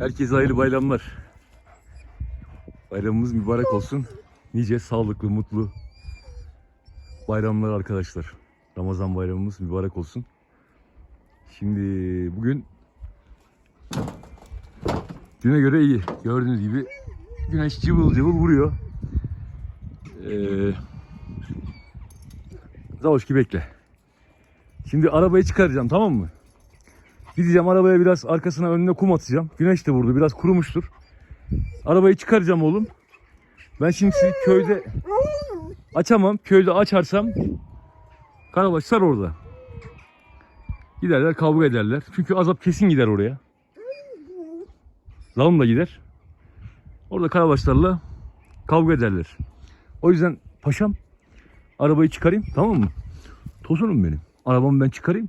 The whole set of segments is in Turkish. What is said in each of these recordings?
Herkese hayırlı bayramlar. Bayramımız mübarek olsun. Nice sağlıklı, mutlu bayramlar arkadaşlar. Ramazan bayramımız mübarek olsun. Şimdi bugün güne göre iyi. Gördüğünüz gibi güneş cıvıl cıvıl vuruyor. Ee, Zavoşki bekle. Şimdi arabayı çıkaracağım tamam mı? Gideceğim arabaya biraz arkasına önüne kum atacağım. Güneş de vurdu biraz kurumuştur. Arabayı çıkaracağım oğlum. Ben şimdi köyde açamam. Köyde açarsam karabaşlar orada. Giderler kavga ederler. Çünkü azap kesin gider oraya. Lağım da gider. Orada karabaşlarla kavga ederler. O yüzden paşam arabayı çıkarayım tamam mı? Tosunum benim. Arabamı ben çıkarayım.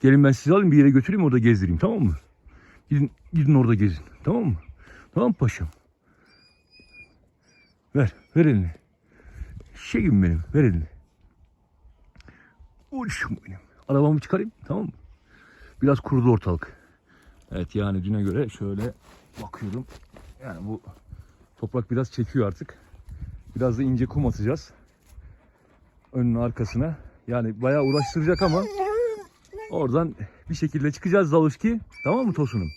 Gelin ben sizi alayım bir yere götüreyim orada gezdireyim tamam mı? Gidin, gidin orada gezin tamam mı? Tamam mı paşam? Ver, ver elini. Şeyim benim, ver elini. Uğraşım benim. Arabamı çıkarayım tamam mı? Biraz kurudu ortalık. Evet yani düne göre şöyle bakıyorum. Yani bu toprak biraz çekiyor artık. Biraz da ince kum atacağız. Önüne arkasına. Yani bayağı uğraştıracak ama oradan bir şekilde çıkacağız Zaluşki. Tamam mı Tosunum?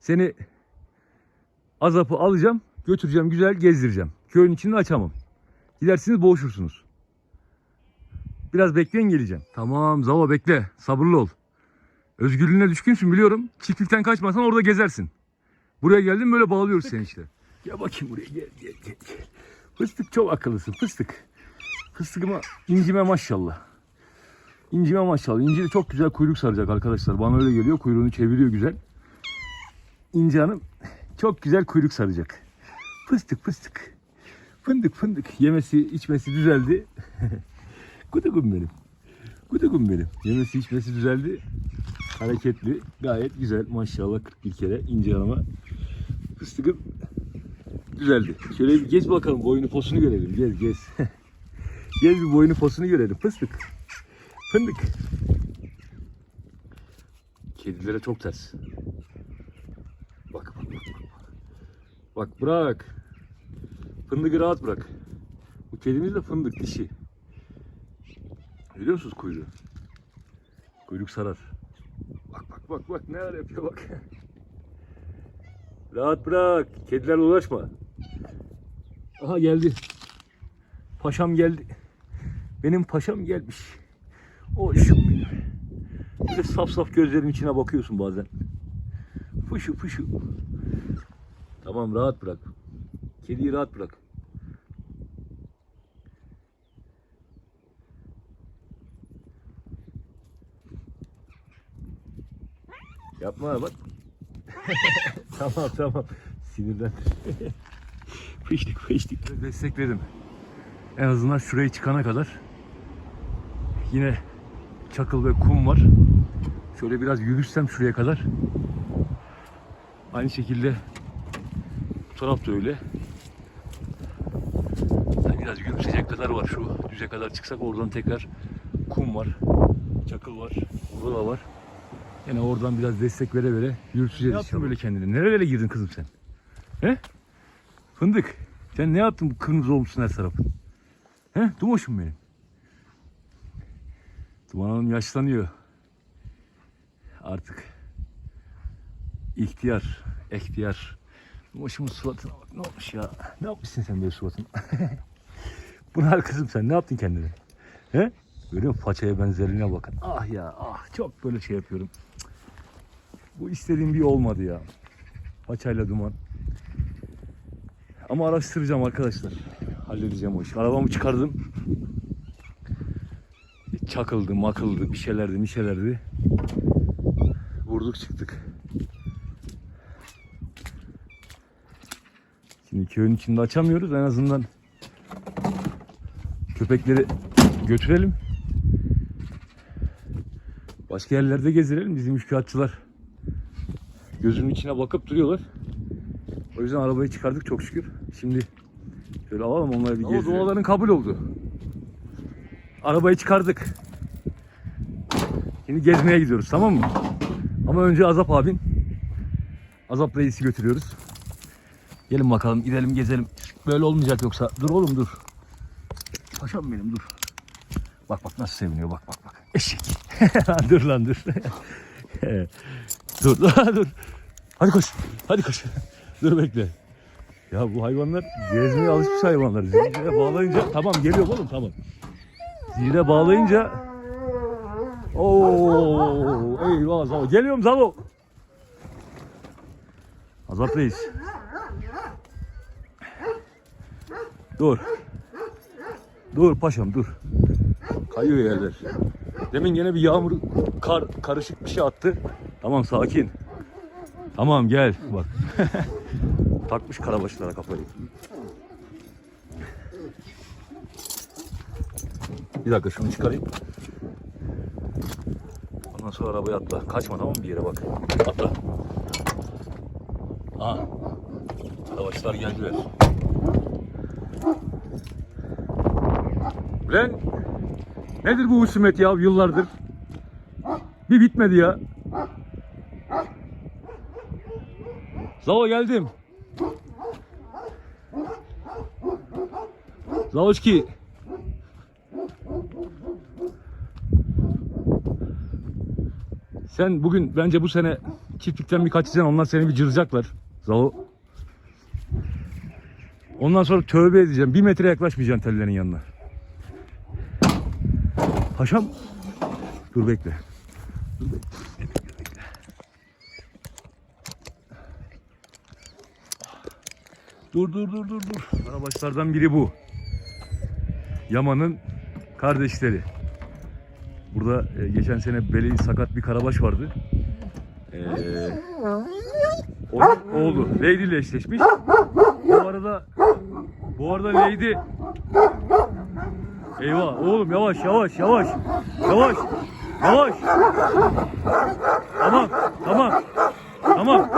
Seni azapı alacağım, götüreceğim, güzel gezdireceğim. Köyün içinde açamam. Gidersiniz boğuşursunuz. Biraz bekleyin geleceğim. Tamam Zava bekle. Sabırlı ol. Özgürlüğüne düşkünsün biliyorum. Çiftlikten kaçmasan orada gezersin. Buraya geldin böyle bağlıyoruz seni işte. Gel bakayım buraya gel gel gel. gel. Fıstık çok akıllısın fıstık. Fıstıkıma incime maşallah. İncime maşallah. İnci de çok güzel kuyruk saracak arkadaşlar. Bana öyle geliyor. Kuyruğunu çeviriyor güzel. İnci Hanım çok güzel kuyruk saracak. Fıstık fıstık. Fındık fındık. Yemesi içmesi düzeldi. Kudukum benim. Kudukum benim. Yemesi içmesi düzeldi. Hareketli. Gayet güzel. Maşallah 41 kere İnci Hanım'a. Fıstıkım düzeldi. Şöyle bir gez bakalım. Boyunu posunu görelim. Gez gez. gez bir boyunu posunu görelim. Fıstık. Fındık. Kedilere çok ters. Bak bak bak. Bak, bak bırak. Fındığı rahat bırak. Bu kedimiz de fındık dişi. Biliyor musunuz kuyruğu? Kuyruk sarar. Bak bak bak bak neler yapıyor bak. Rahat bırak. Kedilerle uğraşma. Aha geldi. Paşam geldi. Benim paşam gelmiş. O. Bir de saf saf gözlerin içine bakıyorsun bazen. Fışu fışu. Tamam rahat bırak. Kediyi rahat bırak. Yapma bak. tamam tamam. Sinirden. fıştık fıştık. Destekledim. En azından şuraya çıkana kadar. Yine çakıl ve kum var. Şöyle biraz yürürsem şuraya kadar. Aynı şekilde bu taraf da öyle. Yani biraz yürüsecek kadar var. Şu düze kadar çıksak oradan tekrar kum var. Çakıl var. Burada da var. Yine oradan biraz destek vere vere yürüteceğiz. Ne yaptın böyle kendine? Nerelere girdin kızım sen? He? Fındık. Sen ne yaptın bu kırmızı olmuşsun her tarafın? He? Dumoşum benim. Duman Hanım yaşlanıyor. Artık ihtiyar, ihtiyar. Dumoşumun suratına bak ne olmuş ya. Ne yapmışsın sen böyle suratın? Bunlar kızım sen ne yaptın kendine? He? Görüyor musun? Façaya benzerliğine bakın. Ah ya ah çok böyle şey yapıyorum. Bu istediğim bir olmadı ya. Paçayla duman. Ama araştıracağım arkadaşlar. Halledeceğim o işi. Arabamı çıkardım. Çakıldı, makıldı, bir şeylerdi, bir şeylerdi. Vurduk çıktık. Şimdi köyün içinde açamıyoruz. En azından köpekleri götürelim. Başka yerlerde gezdirelim. Bizim üçkağıtçılar gözünün içine bakıp duruyorlar. O yüzden arabayı çıkardık çok şükür. Şimdi şöyle alalım onları bir gezdirelim. duaların kabul oldu. Arabayı çıkardık. Şimdi gezmeye gidiyoruz tamam mı? Ama önce Azap abin Azap Reis'i götürüyoruz. Gelin bakalım gidelim gezelim. Böyle olmayacak yoksa. Dur oğlum dur. Paşam benim dur. Bak bak nasıl seviniyor bak bak bak. Eşek. dur lan dur. dur dur. Hadi koş. Hadi koş. dur bekle. Ya bu hayvanlar gezmeye alışmış hayvanlar. Zincire bağlayınca tamam geliyor oğlum tamam. Zincire bağlayınca Oo eyvah Zalo. Geliyorum Zalo. Azat Reis. Dur. Dur paşam dur. Kayıyor yerler. Demin gene bir yağmur kar karışık bir şey attı. Tamam sakin. Tamam gel bak. Takmış karabaşlara kafayı. Bir dakika şunu çıkarayım. Ondan sonra arabaya atla. Kaçma tamam mı bir yere bak. Atla. Aha. Karabaşlar geldiler. Ulan nedir bu husumet ya yıllardır? Bir bitmedi ya. Zavo geldim. Zavoçki. Sen bugün bence bu sene çiftlikten bir kaçacaksın. Onlar seni bir cıracaklar. Zavo. Ondan sonra tövbe edeceğim. Bir metre yaklaşmayacaksın tellerin yanına. Paşam. Dur bekle. Dur bekle. Dur dur dur dur dur. Karabaşlardan biri bu. Yaman'ın kardeşleri. Burada e, geçen sene beli sakat bir karabaş vardı. Ee, onun oğlu Lady ile eşleşmiş. Bu arada bu arada Lady Eyvah oğlum yavaş yavaş yavaş. Yavaş yavaş. Tamam tamam tamam.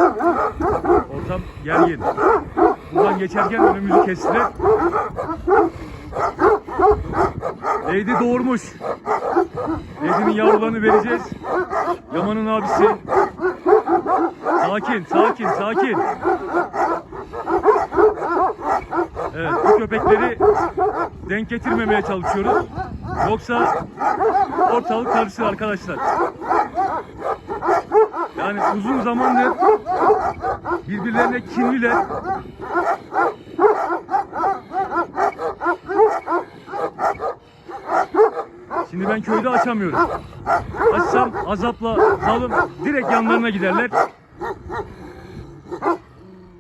Ortam gergin. Buradan geçerken önümüzü kestiler Lady doğurmuş Lady'nin yavrularını vereceğiz Yaman'ın abisi Sakin sakin sakin Evet bu köpekleri denk getirmemeye çalışıyoruz. Yoksa ortalık karışır arkadaşlar. Yani uzun zamandır birbirlerine kinliler. Şimdi ben köyde açamıyorum. Açsam azapla dalım direkt yanlarına giderler.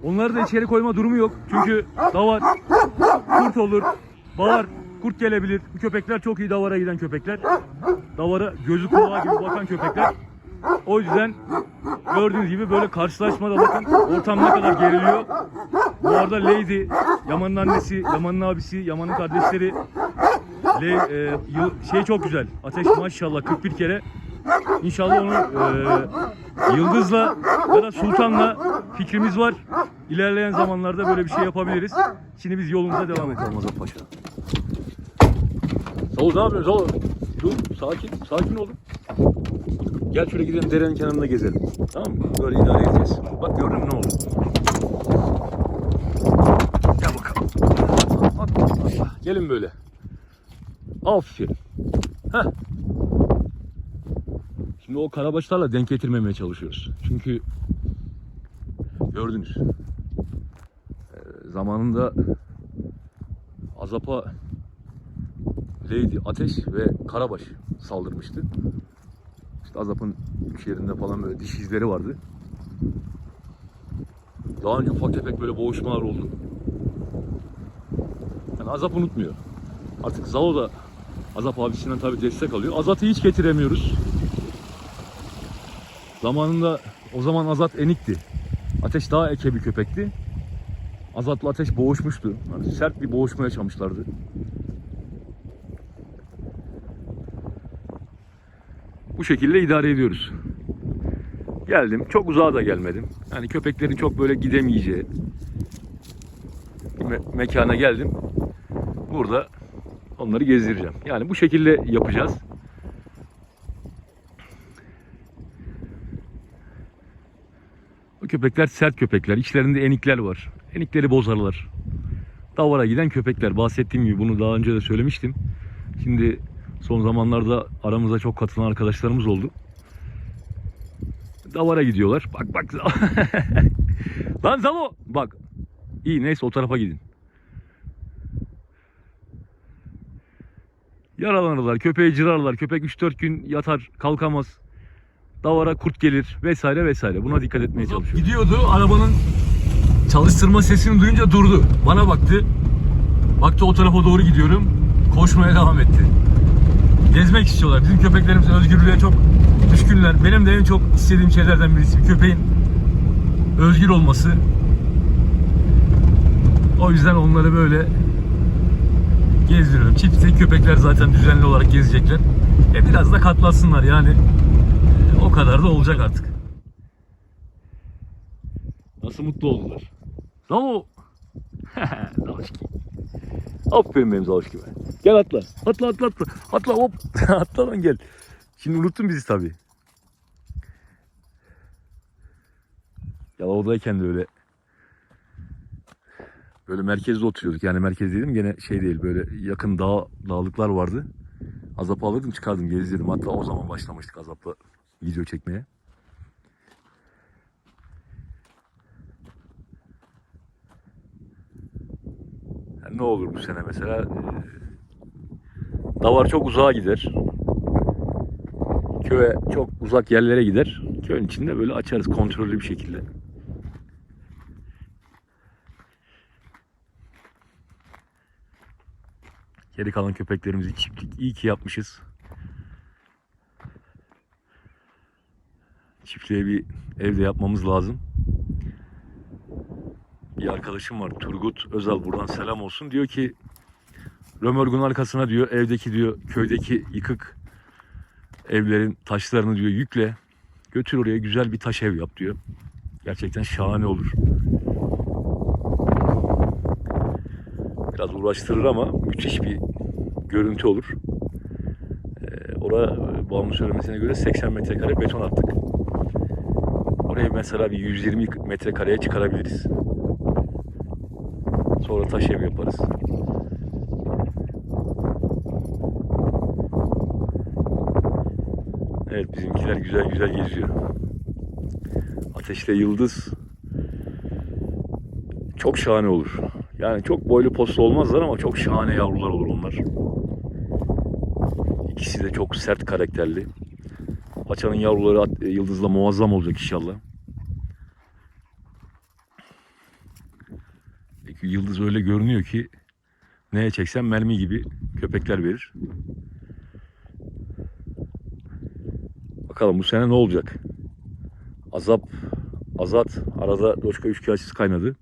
Onları da içeri koyma durumu yok. Çünkü davar kurt olur, bağır, kurt gelebilir. Bu köpekler çok iyi davara giden köpekler. Davara gözü kulağı gibi bakan köpekler. O yüzden gördüğünüz gibi böyle karşılaşmada bakın ortam ne kadar geriliyor. Bu arada Lady, Yaman'ın annesi, Yaman'ın abisi, Yaman'ın kardeşleri Le, e, şey çok güzel. Ateş maşallah 41 kere. İnşallah onu e, Yıldız'la ya da Sultan'la fikrimiz var. İlerleyen zamanlarda böyle bir şey yapabiliriz. Şimdi biz yolumuza devam edelim Azap Paşa. Zavuz ne yapıyorsun Zavuz? Dur sakin, sakin olun. Gel şöyle gidelim derenin kenarında gezelim. Tamam mı? Böyle idare edeceğiz. Bak gördün ne oldu? Gel bakalım. Bak, bak, bak. Gelin böyle. Aferin. Heh. Şimdi o karabaşlarla denk getirmemeye çalışıyoruz. Çünkü gördünüz. Ee, zamanında Azap'a Lady Ateş ve Karabaş saldırmıştı. İşte Azap'ın üç yerinde falan böyle diş izleri vardı. Daha önce ufak tefek böyle boğuşmalar oldu. Yani Azap unutmuyor. Artık Zalo da Azap abisinden tabii destek alıyor. Azat'ı hiç getiremiyoruz. Zamanında o zaman Azat enikti. Ateş daha eke bir köpekti. Azat'la Ateş boğuşmuştu. Yani sert bir boğuşma yaşamışlardı. Bu şekilde idare ediyoruz. Geldim. Çok uzağa da gelmedim. Yani köpeklerin çok böyle gidemeyeceği me- mekana geldim. Burada onları gezdireceğim. Yani bu şekilde yapacağız. Bu köpekler sert köpekler. İçlerinde enikler var. Enikleri bozarlar. Davara giden köpekler. Bahsettiğim gibi bunu daha önce de söylemiştim. Şimdi son zamanlarda aramıza çok katılan arkadaşlarımız oldu. Davara gidiyorlar. Bak bak. Lan Zalo. Bak. İyi neyse o tarafa gidin. Yaralanırlar, köpeği cırarlar, köpek 3-4 gün yatar, kalkamaz. Davara kurt gelir vesaire vesaire. Buna dikkat etmeye çalışıyor. Gidiyordu, arabanın çalıştırma sesini duyunca durdu. Bana baktı. Baktı o tarafa doğru gidiyorum. Koşmaya devam etti. Gezmek istiyorlar. Bizim köpeklerimiz özgürlüğe çok düşkünler. Benim de en çok istediğim şeylerden birisi bir köpeğin özgür olması. O yüzden onları böyle gezdiriyorum. Çiftli köpekler zaten düzenli olarak gezecekler. E biraz da katlansınlar yani. E, o kadar da olacak artık. Nasıl mutlu oldular. Zalo. Zaloşki. Aferin benim Zaloşki be. Gel atla. Atla atla atla. Atla hop. atla lan gel. Şimdi unuttun bizi tabii. Yalova'dayken de öyle Böyle merkezde oturuyorduk. Yani merkez dedim gene şey değil böyle yakın dağ, dağlıklar vardı. Azap alırdım çıkardım gezdirdim. Hatta o zaman başlamıştık Azap'la video çekmeye. Yani ne olur bu sene mesela e, davar çok uzağa gider. Köye çok uzak yerlere gider. Köyün içinde böyle açarız kontrollü bir şekilde. Geri kalan köpeklerimizi çiftlik iyi ki yapmışız. Çiftliğe bir evde yapmamız lazım. Bir arkadaşım var Turgut Özal buradan selam olsun. Diyor ki römorgun arkasına diyor evdeki diyor köydeki yıkık evlerin taşlarını diyor yükle. Götür oraya güzel bir taş ev yap diyor. Gerçekten şahane olur. Biraz uğraştırır ama müthiş bir görüntü olur. Ee, oraya bağımlı söylemesine göre 80 metrekare beton attık. Orayı mesela bir 120 metrekareye çıkarabiliriz. Sonra taş ev yaparız. Evet bizimkiler güzel güzel geziyor. Ateşle yıldız çok şahane olur. Yani çok boylu poslu olmazlar ama çok şahane yavrular olur onlar. İkisi de çok sert karakterli. Paçanın yavruları e, yıldızla muazzam olacak inşallah. Peki yıldız öyle görünüyor ki neye çeksen mermi gibi köpekler verir. Bakalım bu sene ne olacak? Azap, Azat arada Doşka üçkağıtsız kaynadı.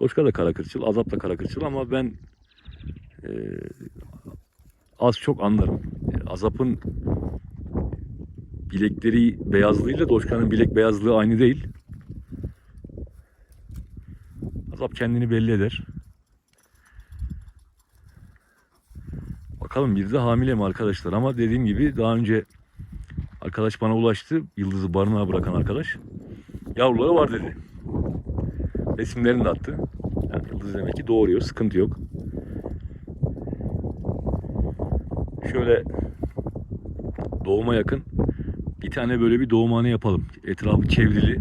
Doşka da kara kırçıl, Azap da kara kırçıl ama ben e, az çok anlarım. E, Azap'ın bilekleri beyazlığıyla Doşka'nın bilek beyazlığı aynı değil. Azap kendini belli eder. Bakalım bir de hamile mi arkadaşlar ama dediğim gibi daha önce arkadaş bana ulaştı. Yıldız'ı barınağa bırakan arkadaş. Yavruları var dedi. Resimlerini de attı. Yani Yıldız demek ki doğuruyor. Sıkıntı yok. Şöyle doğuma yakın bir tane böyle bir doğumhane yapalım. Etrafı çevrili.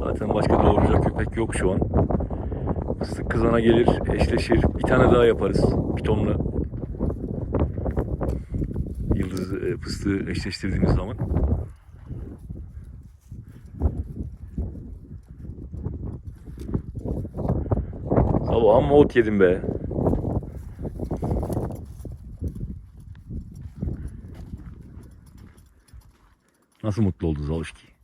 Zaten başka doğuracak köpek yok şu an. Fıstık kızana gelir, eşleşir. Bir tane daha yaparız pitonla. Yıldız e, fıstığı eşleştirdiğimiz zaman. Amma ot yedim be. Nasıl mutlu oldu Zalışki?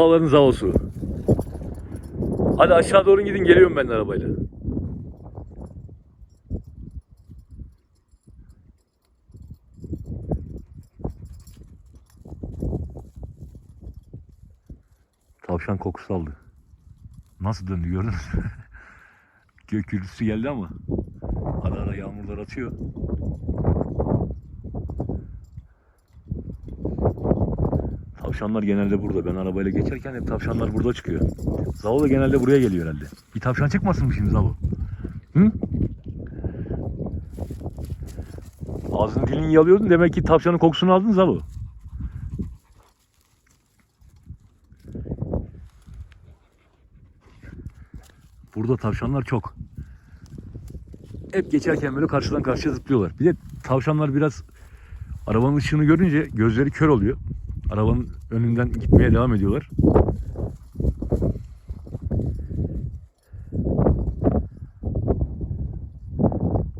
Dağların zavosu. Hadi aşağı doğru gidin geliyorum ben arabayla. Tavşan kokusu aldı. Nasıl döndü gördünüz mü? Gök geldi ama ara ara yağmurlar atıyor. Tavşanlar genelde burada. Ben arabayla geçerken hep tavşanlar burada çıkıyor. Zalo da genelde buraya geliyor herhalde. Bir tavşan çıkmasın mı şimdi Zalo? Hı? Ağzını dilini yalıyordun. Demek ki tavşanın kokusunu aldın Zalo. Burada tavşanlar çok. Hep geçerken böyle karşıdan karşıya zıplıyorlar. Bir de tavşanlar biraz arabanın ışığını görünce gözleri kör oluyor. Arabanın önünden gitmeye devam ediyorlar.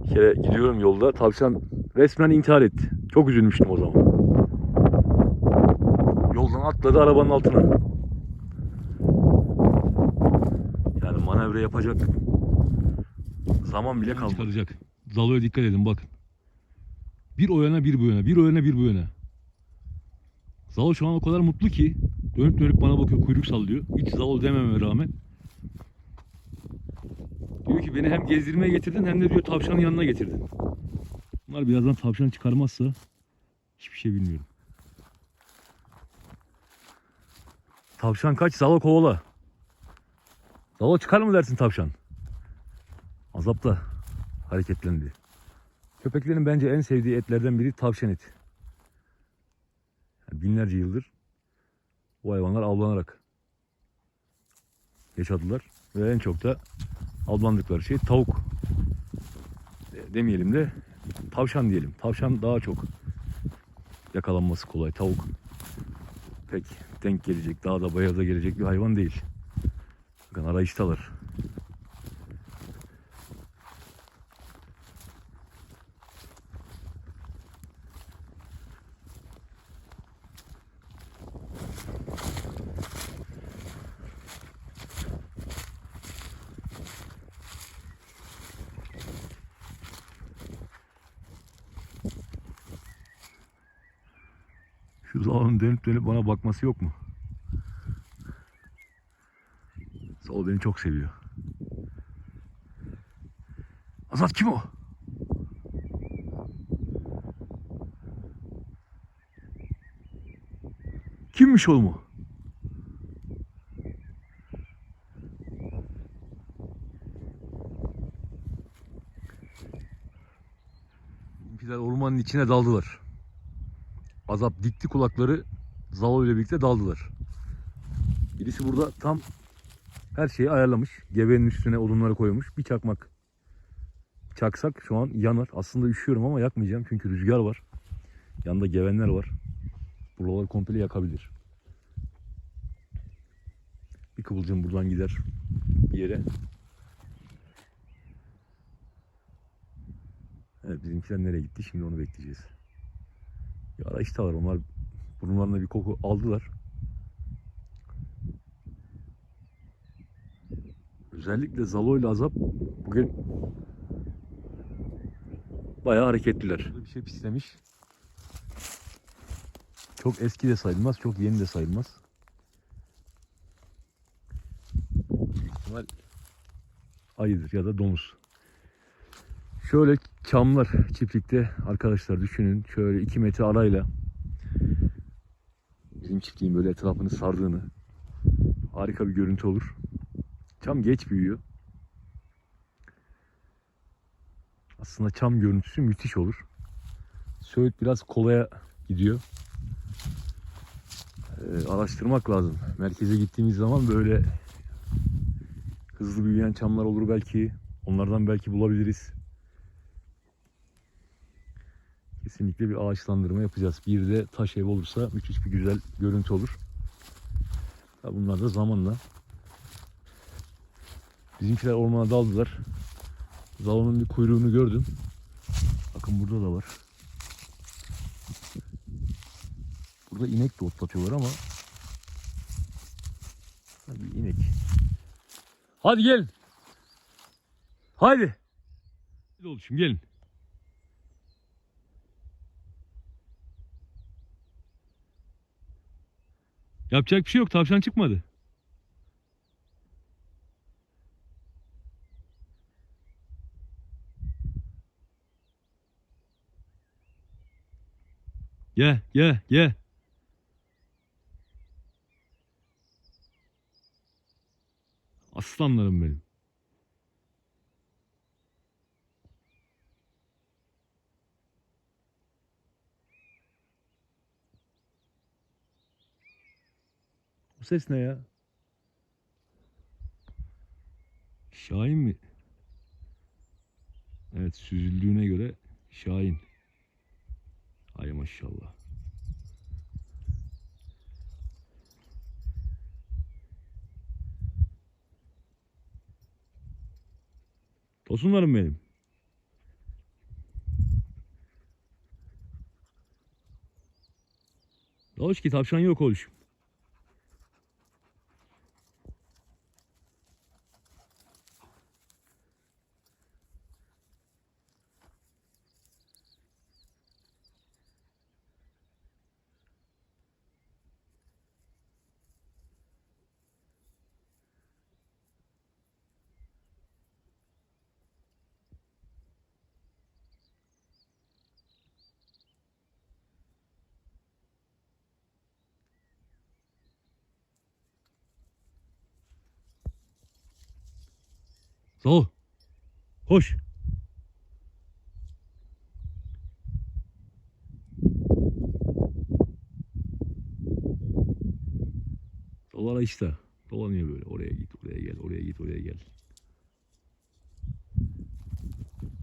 Bir kere gidiyorum yolda tavşan resmen intihar etti. Çok üzülmüştüm o zaman. Yoldan atladı arabanın altına. Yani manevra yapacak zaman bile kalmadı. Çıkaracak. Zaloya dikkat edin bakın. Bir o yana bir bu yana, bir o yana bir bu yana. Zalo şu an o kadar mutlu ki dönüp dönüp bana bakıyor, kuyruk sallıyor. Hiç Zalo dememe rağmen. Diyor ki beni hem gezdirmeye getirdin hem de diyor tavşanın yanına getirdin. Bunlar birazdan tavşan çıkarmazsa hiçbir şey bilmiyorum. Tavşan kaç, Zalo kovala. Zalo çıkar mı dersin tavşan? Azapta hareketlendi. Köpeklerin bence en sevdiği etlerden biri tavşan eti. Yani binlerce yıldır bu hayvanlar avlanarak yaşadılar ve en çok da avlandıkları şey tavuk demeyelim de tavşan diyelim. Tavşan daha çok yakalanması kolay. Tavuk pek denk gelecek, daha da bayaza gelecek bir hayvan değil. Bakın arayıştalar. Şu Zaval'ın dönüp bakması yok mu? Zaval beni çok seviyor. Azat kim o? Kimmiş oğlum o? Bizimkiler ormanın içine daldılar. Azap dikti kulakları Zalo ile birlikte daldılar. Birisi burada tam her şeyi ayarlamış. Gevenin üstüne odunları koymuş. Bir çakmak çaksak şu an yanar. Aslında üşüyorum ama yakmayacağım çünkü rüzgar var. Yanında gevenler var. Buraları komple yakabilir. Bir kıvılcım buradan gider bir yere. Evet bizimkiler nereye gitti? Şimdi onu bekleyeceğiz. Bir arayıştalar onlar burunlarına bir koku aldılar. Özellikle Zalo ile Azap bugün bayağı hareketliler. Bir şey pislemiş. Çok eski de sayılmaz, çok yeni de sayılmaz. İhtimal ayıdır ya da domuz. Şöyle çamlar çiftlikte arkadaşlar düşünün şöyle 2 metre arayla bizim çiftliğin böyle etrafını sardığını harika bir görüntü olur. Çam geç büyüyor. Aslında çam görüntüsü müthiş olur. Söğüt biraz kolaya gidiyor. Ee, araştırmak lazım. Merkeze gittiğimiz zaman böyle hızlı büyüyen çamlar olur belki. Onlardan belki bulabiliriz. Kesinlikle bir ağaçlandırma yapacağız. Bir de taş ev olursa müthiş bir güzel görüntü olur. Bunlar da zamanla. Bizimkiler ormana daldılar. Zalonun bir kuyruğunu gördüm. Bakın burada da var. Burada inek de otlatıyorlar ama Hadi inek. Hadi gelin. Hadi. Hadi oğlum gelin. Yapacak bir şey yok. Tavşan çıkmadı. Ye, ye, ye. Aslanlarım benim. Ses ne ya? Şahin mi? Evet süzüldüğüne göre Şahin. Ay maşallah. Tosunlarım benim. Hoş ki tavşan yok oluşum. Sağ ol. Hoş. Dolara işte. Dolanıyor böyle. Oraya git, oraya gel, oraya git, oraya gel.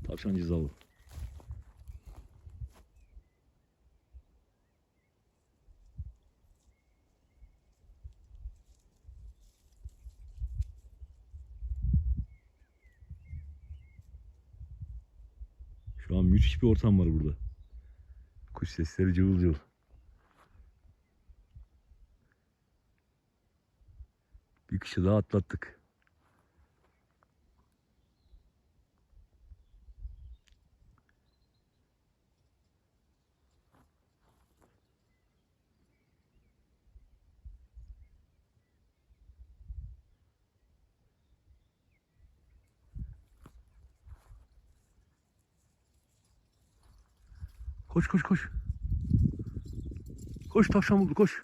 Tavşancı zalı. Şu an müthiş bir ortam var burada. Kuş sesleri cıvıl cıvıl. Bir kışı daha atlattık. Koş koş koş. Koş tavşan buldu koş.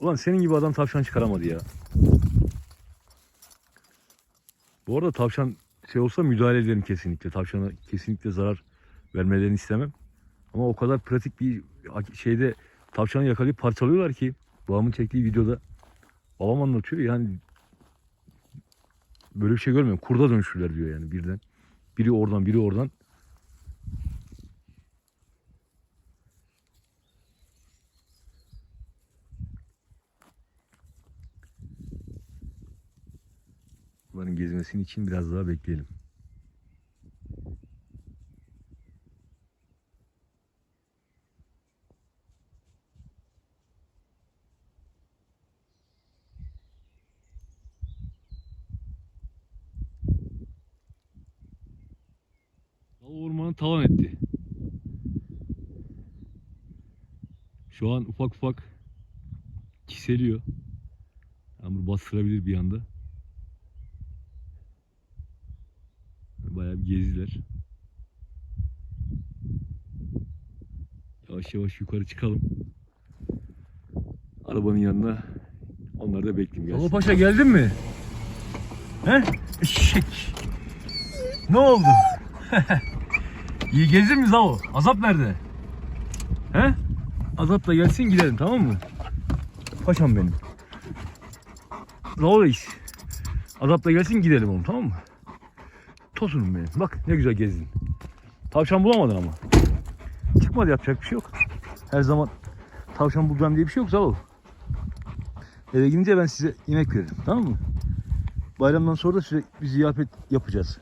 Ulan senin gibi adam tavşan çıkaramadı ya. Bu arada tavşan şey olsa müdahale ederim kesinlikle. Tavşana kesinlikle zarar vermelerini istemem. Ama o kadar pratik bir şeyde tavşanı yakalayıp parçalıyorlar ki babamın çektiği videoda babam anlatıyor yani böyle bir şey görmüyorum. Kurda dönüşürler diyor yani birden. Biri oradan biri oradan. Bunların gezmesinin için biraz daha bekleyelim. Ormanı talan etti. Şu an ufak ufak çiseliyor. Yağmur bastırabilir bir anda. Gezdiler. Yavaş yavaş yukarı çıkalım. Arabanın yanına onları da bekleyeyim gelsin. Baba Paşa geldin mi? He? Eşek. Ne oldu? İyi gezdin mi Zavo? Azap nerede? He? Azap da gelsin gidelim tamam mı? Paşam benim. Zavo reis. Azap da gelsin gidelim oğlum tamam mı? Tosunum benim. Bak ne güzel gezdin. Tavşan bulamadın ama. Çıkmadı yapacak bir şey yok. Her zaman tavşan bulacağım diye bir şey yok Zavul. Eve gidince ben size yemek veririm. Tamam mı? Bayramdan sonra da size bir ziyafet yapacağız.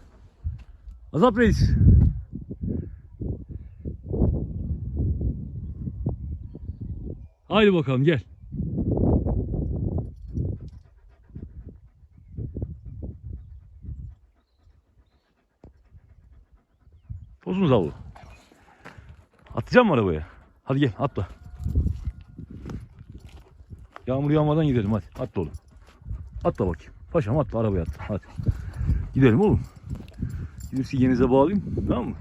Azap Reis. Haydi bakalım gel. Tosun Zalo. Atlayacak mı arabaya? Hadi gel atla. Yağmur yağmadan gidelim hadi. Atla oğlum. Atla bakayım. Paşam atla arabaya atla. Hadi. Gidelim oğlum. Gidip yenize bağlayayım. Tamam mı?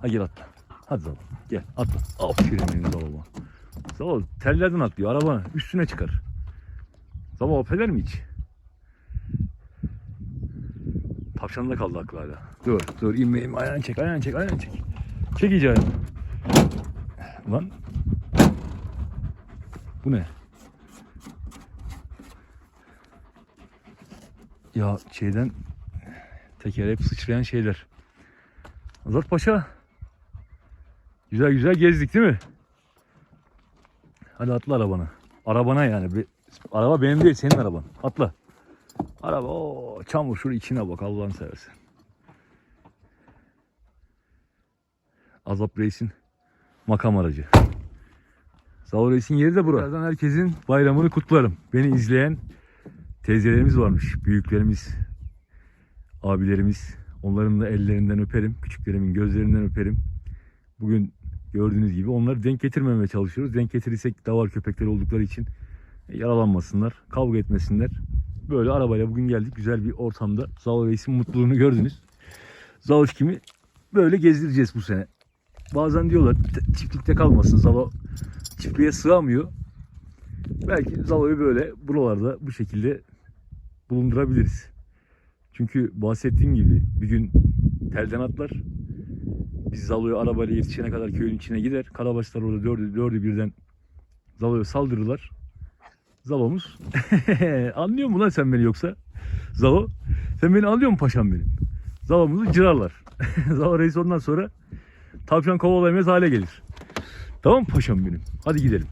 Hadi gel atla. Hadi Zalo. Gel atla. Aferin benim Zalo'ma. Zalo tellerden atlıyor. Araba üstüne çıkar. Zalo affeder mi hiç? Tavşanda kaldı aklı hala. Dur dur inme inme ayağını çek ayağını çek ayağını çek. Çek iyice ayağını. Lan. Bu ne? Ya şeyden teker hep sıçrayan şeyler. Azat Paşa. Güzel güzel gezdik değil mi? Hadi atla arabana. Arabana yani. Araba benim değil senin araban. Atla. Araba o çamur şurada içine bak Allah'ını seversen. Azap Reis'in makam aracı. Sağ Reis'in yeri de burası. Birazdan herkesin bayramını kutlarım. Beni izleyen teyzelerimiz varmış. Büyüklerimiz, abilerimiz. Onların da ellerinden öperim. Küçüklerimin gözlerinden öperim. Bugün gördüğünüz gibi onları denk getirmemeye çalışıyoruz. Denk getirirsek davar köpekleri oldukları için yaralanmasınlar, kavga etmesinler. Böyle arabayla bugün geldik. Güzel bir ortamda. Zalo Reis'in mutluluğunu gördünüz. Zalo kimi böyle gezdireceğiz bu sene. Bazen diyorlar "T- çiftlikte kalmasın. Zalo çiftliğe sığamıyor. Belki Zalo'yu böyle buralarda bu şekilde bulundurabiliriz. Çünkü bahsettiğim gibi bir gün telden atlar. Biz Zalo'yu arabayla yetişene kadar köyün içine gider. Karabaşlar orada dördü, dördü birden Zalo'ya saldırırlar. Zalo'muz. anlıyor mu lan sen beni yoksa? Zalo. Sen beni anlıyor musun paşam benim? Zalo'muzu cırarlar. Zalo reis ondan sonra tavşan kovalayamaz hale gelir. Tamam mı paşam benim? Hadi gidelim.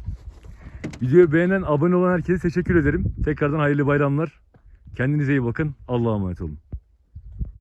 Videoyu beğenen, abone olan herkese teşekkür ederim. Tekrardan hayırlı bayramlar. Kendinize iyi bakın. Allah'a emanet olun.